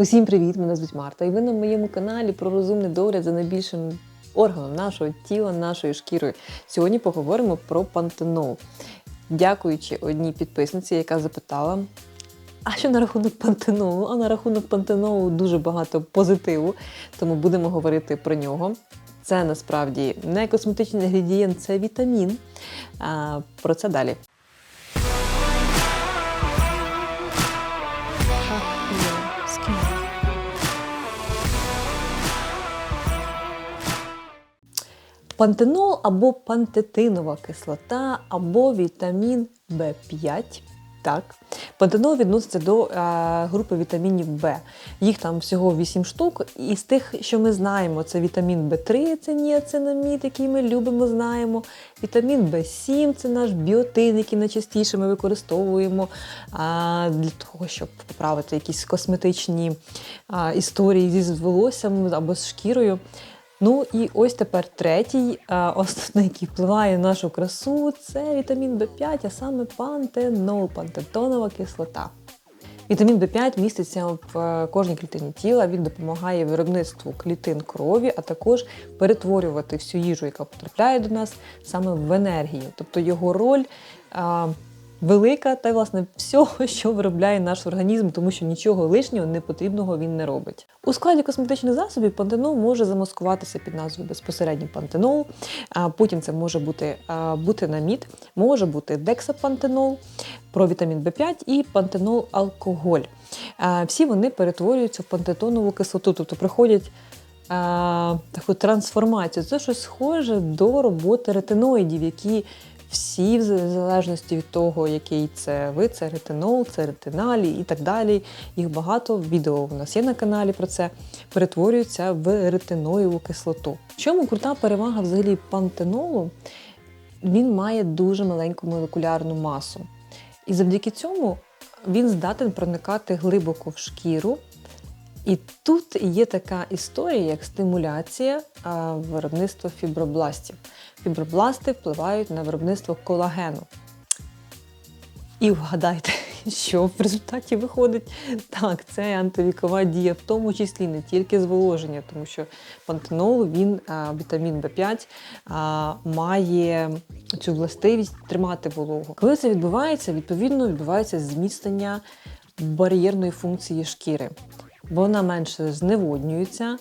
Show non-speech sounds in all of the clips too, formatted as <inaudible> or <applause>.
Усім привіт! Мене звуть Марта, і ви на моєму каналі про розумний догляд за найбільшим органом нашого тіла, нашою шкірою. Сьогодні поговоримо про пантенол. Дякуючи одній підписниці, яка запитала. А що на рахунок пантенолу? А на рахунок пантенолу дуже багато позитиву, тому будемо говорити про нього. Це насправді не косметичний інгредієнт, це вітамін. А, про це далі. Пантенол або пантетинова кислота, або вітамін В5. Так, пантенол відноситься до е, групи вітамінів В. Їх там всього 8 штук. І з тих, що ми знаємо, це вітамін В3, це ніацинамід, який ми любимо, знаємо. Вітамін В7 це наш біотин, який найчастіше ми використовуємо а, для того, щоб поправити якісь косметичні а, історії зі волоссям або з шкірою. Ну і ось тепер третій, основний, який впливає на нашу красу, це вітамін В5, а саме пантенол, пантетонова кислота. Вітамін В5 міститься в е, кожній клітині тіла. Він допомагає виробництву клітин крові, а також перетворювати всю їжу, яка потрапляє до нас, саме в енергію. Тобто його роль велика та власне всього, <laughs> що виробляє наш організм, тому що нічого лишнього непотрібного він не робить. У складі косметичних засобів пантенол може замаскуватися під назвою безпосередньо пантенол. А потім це може бути бутинамід, може бути дексапантенол, провітамін В5 і пантенол алкоголь. Всі вони перетворюються в пантетонову кислоту, тобто приходять. Таку трансформацію. Це щось схоже до роботи ретиноїдів, які всі, в залежності від того, який це вид, це ретинол, це ретиналі і так далі. Їх багато відео у нас є на каналі про це, перетворюються в ретиноїву кислоту. В чому крута перевага взагалі пантенолу? Він має дуже маленьку молекулярну масу. І завдяки цьому він здатен проникати глибоко в шкіру. І тут є така історія, як стимуляція виробництва фібробластів. Фібробласти впливають на виробництво колагену. І вгадайте, <laughs> що в результаті виходить? Так, це антивікова дія, в тому числі не тільки зволоження, тому що пантенол, він, вітамін В5, має цю властивість тримати вологу. Коли це відбувається, відповідно відбувається зміцнення бар'єрної функції шкіри. Вона менше зневоднюється,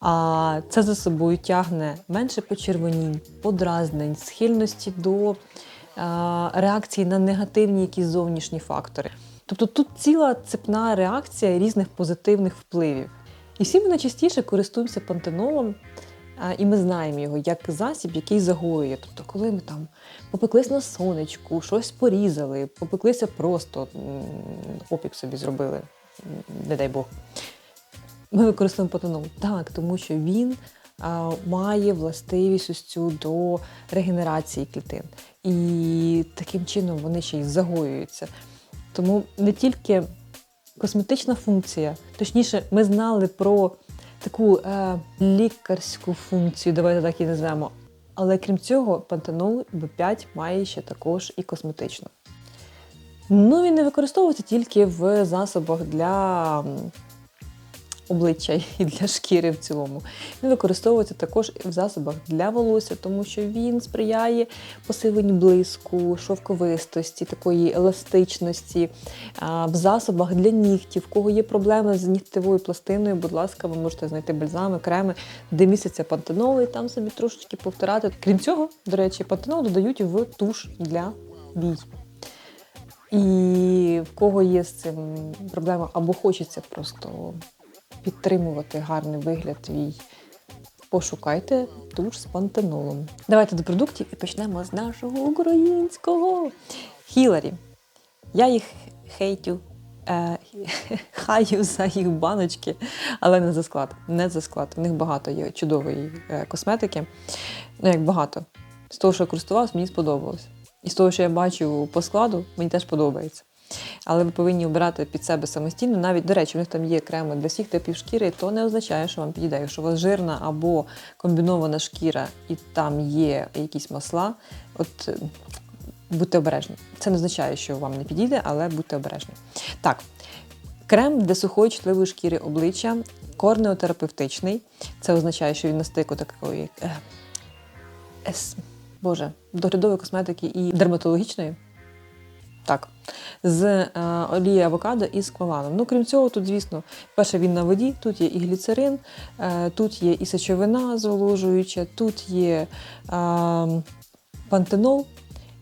а це за собою тягне менше почервонінь, подразнень, схильності до реакції на негативні якісь зовнішні фактори. Тобто тут ціла цепна реакція різних позитивних впливів. І всі ми найчастіше користуємося пантенолом, і ми знаємо його як засіб, який загоює. Тобто, коли ми там попеклись на сонечку, щось порізали, попеклися просто опік собі зробили, не дай Бог. Ми використовуємо патанол. Так, тому що він а, має властивість ось цю до регенерації клітин. І таким чином вони ще й загоюються. Тому не тільки косметична функція, точніше, ми знали про таку е, лікарську функцію, давайте так і назвемо. Але крім цього, пантенол В5 має ще також і косметичну. Ну, він не використовується тільки в засобах для обличчя і для шкіри в цілому. Він використовується також і в засобах для волосся, тому що він сприяє посиленню блиску, шовковистості, такої еластичності. В засобах для нігтів, в кого є проблеми з нігтевою пластиною, будь ласка, ви можете знайти бальзами, креми, де містяться пантенол, і там собі трошечки повторати. Крім цього, до речі, пантенол додають в туш для вій. І в кого є з цим проблема, або хочеться просто підтримувати гарний вигляд твій, пошукайте туш з пантенолом. Давайте до продуктів і почнемо з нашого українського Хіларі. Я їх хейтю, е, <laughs> хаю за їх баночки, але не за склад. Не за склад. У них багато є чудової е, косметики. Ну, як багато. З того, що я користувалась, мені сподобалось. І з того, що я бачу по складу, мені теж подобається. Але ви повинні обирати під себе самостійно. Навіть, до речі, у них там є креми для всіх типів шкіри, то не означає, що вам підійде. Якщо у вас жирна або комбінована шкіра, і там є якісь масла, от е, будьте обережні. Це не означає, що вам не підійде, але будьте обережні. Так, Крем для сухої чутливої шкіри обличчя, корнеотерапевтичний. Це означає, що він на стику такої е, ес, Боже, доглядової косметики і дерматологічної. Так, з е, олії авокадо і з кваланом. Ну, крім цього, тут, звісно, перше він на воді, тут є і гліцерин, е, тут є і сечовина зволожуюча, тут є е, пантенол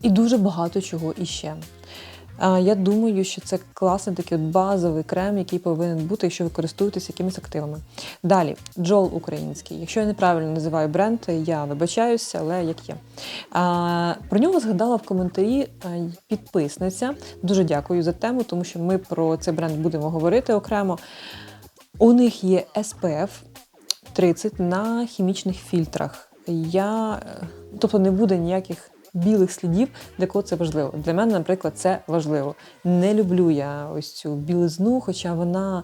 і дуже багато чого іще. Я думаю, що це класний такий от базовий крем, який повинен бути, якщо ви користуєтесь якимись активами. Далі, Джол український. Якщо я неправильно називаю бренд, я вибачаюся, але як є. Про нього згадала в коментарі підписниця. Дуже дякую за тему, тому що ми про цей бренд будемо говорити окремо. У них є SPF 30 на хімічних фільтрах. Я, е, тобто не буде ніяких білих слідів, для кого це важливо. Для мене, наприклад, це важливо. Не люблю я ось цю білизну, хоча вона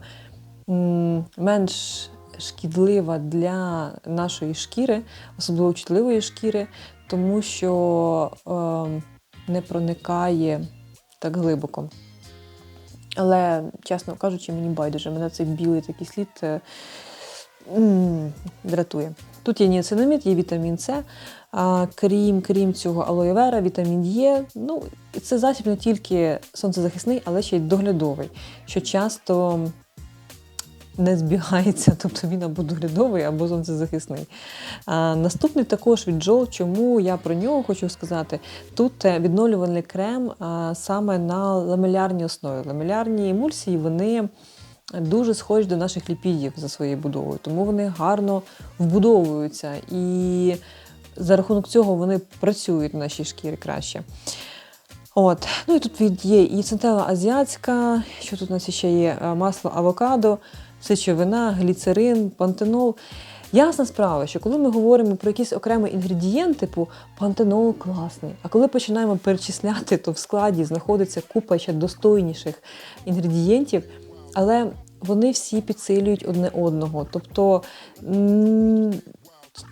менш шкідлива для нашої шкіри, особливо чутливої шкіри, тому що е, не проникає так глибоко. Але, чесно кажучи, мені байдуже, мене цей білий такий слід е, дратує. Тут є ніацинамід, є вітамін С, а, крім, крім цього алоє вера, вітамін Е. Ну, це засіб не тільки сонцезахисний, але ще й доглядовий, що часто не збігається, <laughs> тобто він або доглядовий, або сонцезахисний. А, Наступний також від Джол, чому я про нього хочу сказати. Тут е, відновлювальний крем а, саме на ламелярній основі. Ламелярні емульсії, вони дуже схожі до наших ліпідів за своєю будовою, тому вони гарно вбудовуються і за рахунок цього вони працюють на нашій шкірі краще. От. Ну і тут є і центела азіатська, що тут у нас ще є е, масло авокадо, сечовина, гліцерин, пантенол. Ясна справа, що коли ми говоримо про якийсь окремий інгредієнт, типу пантенол класний, а коли починаємо перечисляти, то в складі знаходиться купа ще достойніших інгредієнтів, але вони всі підсилюють одне одного. Тобто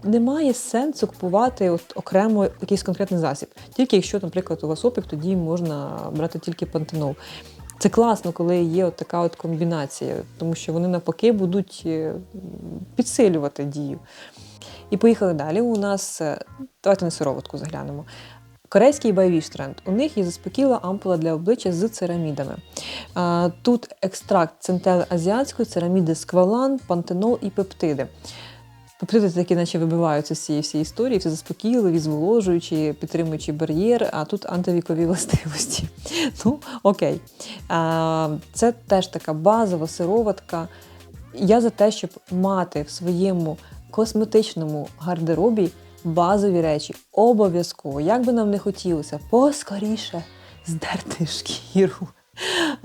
немає сенсу купувати от окремо якийсь конкретний засіб. Тільки якщо, наприклад, у вас опік, тоді можна брати тільки пантенол. Це класно, коли є от така от комбінація, тому що вони навпаки будуть е, підсилювати дію. І поїхали далі. У нас е, давайте на сироватку заглянемо. Корейський байвіш тренд. У них є заспокійла ампула для обличчя з церамідами. Тут екстракт центели азіатської, цераміди сквалан, пантенол і пептиди. Пептиди такі, наче вибиваються з цієї всієї історії, все заспокійливі, зволожуючі, підтримуючи бар'єр, а тут антивікові властивості. <laughs> Ну, окей. Це теж така базова сироватка. Я за те, щоб мати в своєму косметичному гардеробі базові речі обов'язково, як би нам не хотілося, поскоріше здерти шкіру,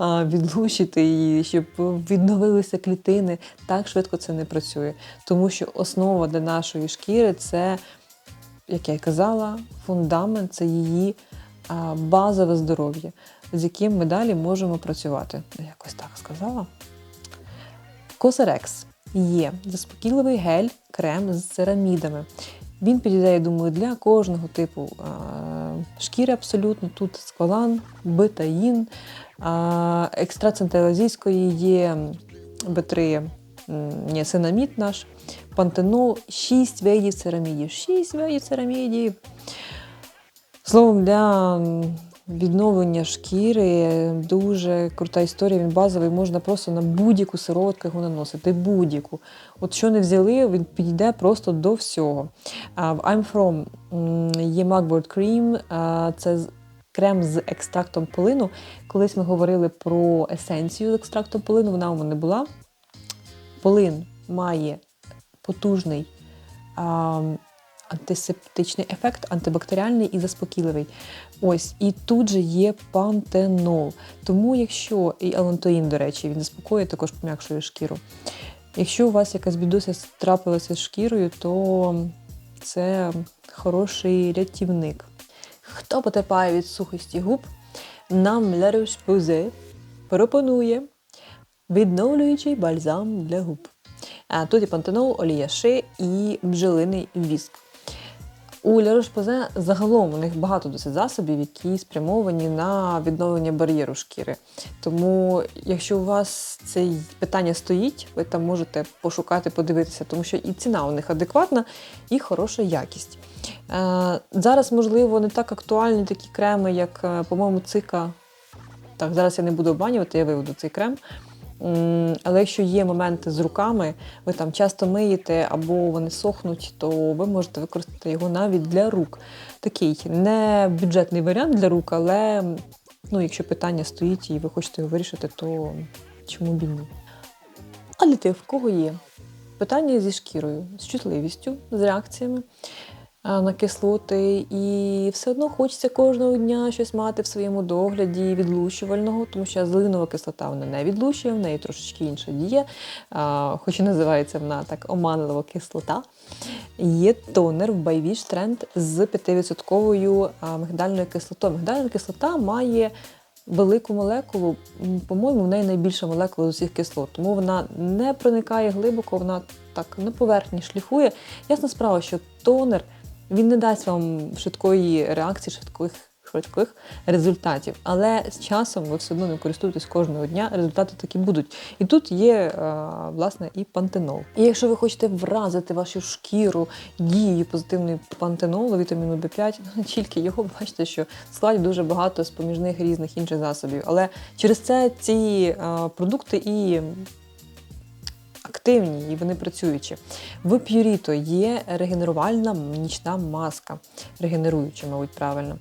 <laughs> відлучити її, щоб відновилися клітини. Так швидко це не працює. Тому що основа для нашої шкіри це, як я й казала, фундамент це її базове здоров'я, з яким ми далі можемо працювати. Якось так сказала. Косерекс є заспокійливий гель, крем з церамідами. Він підійде, думаю, для кожного типу шкіри абсолютно. Тут сквалан, бетаїн, екстрацентелазійської є Б3 синамід наш, пантенол, 6 видів церамідів. 6 видів церамідів. Словом, для відновлення шкіри дуже крута історія. Він базовий, можна просто на будь-яку сироватку його наносити. Будь-яку. От що не взяли, він підійде просто до всього. В I'm From є Mugwort Cream, це крем з екстрактом полину. Колись ми говорили про есенцію з екстрактом полину, вона у мене була. Полин має потужний антисептичний ефект, антибактеріальний і заспокійливий. Ось, і тут же є пантенол. Тому, якщо і алантоїн, до речі, він заспокоює, також пом'якшує шкіру. Якщо у вас якась бідуся трапилася з шкірою, то це хороший рятівник. Хто потерпає від сухості губ, нам La Roche-Posay пропонує відновлюючий бальзам для губ. Тут і пантенол, олія ши і бджолиний віск. У La Roche-Posay загалом у них багато досить засобів, які спрямовані на відновлення бар'єру шкіри. Тому, якщо у вас це питання стоїть, ви там можете пошукати, подивитися, тому що і ціна у них адекватна, і хороша якість. Е, зараз, можливо, не так актуальні такі креми, як, е, по-моєму, цика. Так, зараз я не буду обманювати, я виведу цей крем. Але якщо є моменти з руками, ви там часто миєте або вони сохнуть, то ви можете використати його навіть для рук. Такий не бюджетний варіант для рук, але ну, якщо питання стоїть і ви хочете його вирішити, то чому б і ні? А для тих, в кого є питання зі шкірою, з чутливістю, з реакціями на кислоти, і все одно хочеться кожного дня щось мати в своєму догляді відлущувального, тому що азелинова кислота вона не відлущує, в неї трошечки інша діє, хоч і називається вона так оманлива кислота. Є тонер в Байвіш тренд з 5% а, мигдальною кислотою. Мигдальна кислота має велику молекулу, по-моєму, в неї найбільша молекула з усіх кислот, тому вона не проникає глибоко, вона так на поверхні шліфує. Ясна справа, що тонер він не дасть вам швидкої реакції, швидких, швидких результатів. Але з часом ви все одно не користуєтесь кожного дня, результати такі будуть. І тут є е, власне і пантенол. І якщо ви хочете вразити вашу шкіру дією позитивної пантенолу, вітаміну В5, <laughs> ну тільки його бачите, що в складі дуже багато з поміжних різних інших засобів. Але через це ці е, продукти і активні і вони працюючі. В П'юріто є регенерувальна нічна маска, регенеруюча, мабуть, правильно.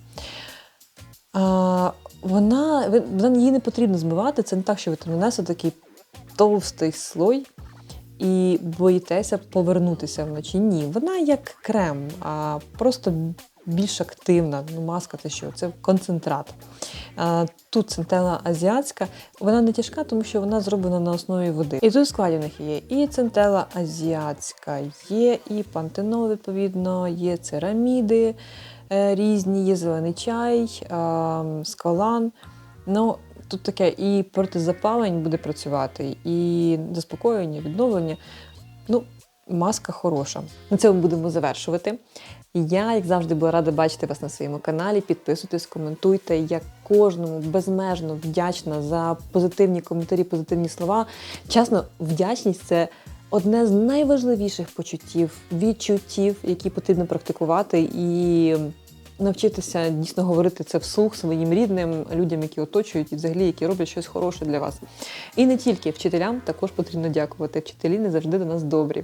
А, вона, вона її не потрібно змивати. Це не так, що ви там нанесли такий товстий слой і боїтеся повернутися вночі. Ні, вона як крем, а просто більш активна. Ну, маска це що? Це концентрат. Тут центела азіатська, вона не тяжка, тому що вона зроблена на основі води. І тут в складі в них є і центела азіатська, є і пантенол, відповідно, є цераміди е, різні, є зелений чай, а, скалан. Ну, тут таке і протизапалень буде працювати, і заспокоєння, відновлення. Ну, маска хороша. На цьому будемо завершувати. Я, як завжди, була рада бачити вас на своєму каналі. Підписуйтесь, коментуйте. Я кожному безмежно вдячна за позитивні коментарі, позитивні слова. Чесно, вдячність це одне з найважливіших почуттів, відчуттів, які потрібно практикувати і навчитися дійсно говорити це вслух своїм рідним, людям, які оточують, і взагалі які роблять щось хороше для вас. І не тільки вчителям також потрібно дякувати. Вчителі не завжди до нас добрі.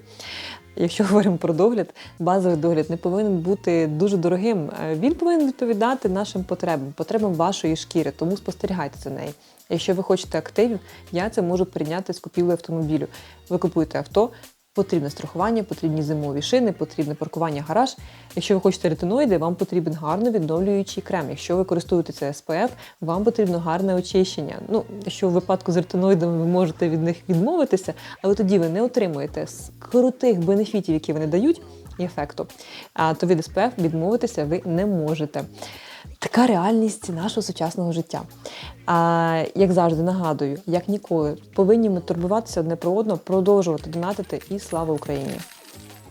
Якщо говоримо про догляд, базовий догляд не повинен бути дуже дорогим. Е, Він повинен відповідати нашим потребам, потребам вашої шкіри, тому спостерігайте за нею. Якщо ви хочете активів, я це можу прийняти з купівлею автомобілю. Ви купуєте авто, потрібне страхування, потрібні зимові шини, потрібне паркування гараж. Якщо ви хочете ретиноїди, вам потрібен гарно відновлюючий крем. Якщо ви користуєтеся SPF, вам потрібно гарне очищення. Ну, якщо в випадку з ретиноїдами ви можете від них відмовитися, але тоді ви не отримуєте з крутих бенефітів, які вони дають, і ефекту. А то від SPF відмовитися ви не можете. Така реальність нашого сучасного життя. А як завжди нагадую, як ніколи, повинні ми турбуватися одне про одного, продовжувати донатити і слава Україні!